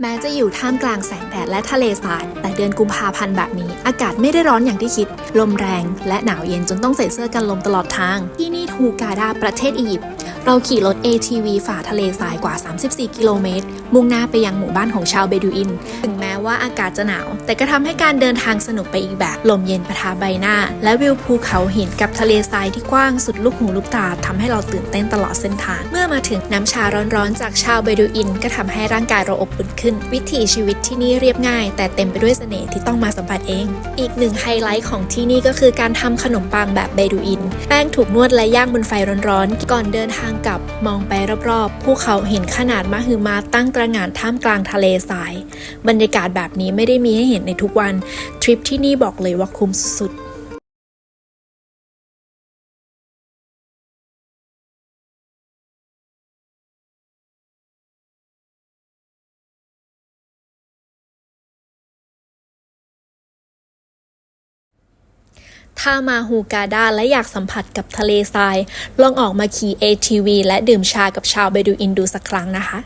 แม้จะอยู่ท่ามกลางแสงแดดและทะเลทรายแต่เดือนกุมภาพันธ์แบบนี้ อากาศไม่ได้ร้อนอย่างที่คิด ลมแรงและหนาวเย็นจนต้องใส่เสื้อกันลมตลอดทาง ที่นี่ทูกาดาประเทศอียิปต์เราขี่รถ ATV ฝ่าทะเลทรายกว่า 34 กิโลเมตร มุ่งหน้าไปยังหมู่บ้านของชาวเบดูอินถึง ว่าอากาศจะหนาว แต่ก็ทำให้การเดินทางสนุกไปอีกแบบ ลมเย็นประทาใบหน้า และวิวภูเขาหินกับทะเลทรายที่กว้างสุดลูกหูลูกตาทำให้เราตื่นเต้นตลอดเส้นทาง เมื่อมาถึงน้ำชาร้อนๆ จากชาวเบดูอิน ก็ทำให้ร่างกายเราอบอุ่นขึ้น วิถีชีวิตที่นี่เรียบง่าย แต่เต็มไปด้วยเสน่ห์ที่ต้องมาสัมผัสเอง อีกหนึ่งไฮไลท์ของที่นี่ก็คือการทำขนมปังแบบเบดูอิน แป้งถูกนวดและย่างบนไฟร้อนๆ ก่อนเดินทางกลับมองไปรอบๆภูเขาเห็นขนาดมหึมาตั้งตระหง่านท่ามกลางทะเลทราย บรรยากาศแบบนี้ไม่ได้มีให้เห็นในทุกวันทริปที่นี่บอกเลยว่าคุ้มสุดๆถ้ามาฮูกาดาและอยากสัมผัสกับทะเลทราย ลองออกมาขี่ ATV และดื่มชากับชาวเบดูอินดูสักครั้งนะคะ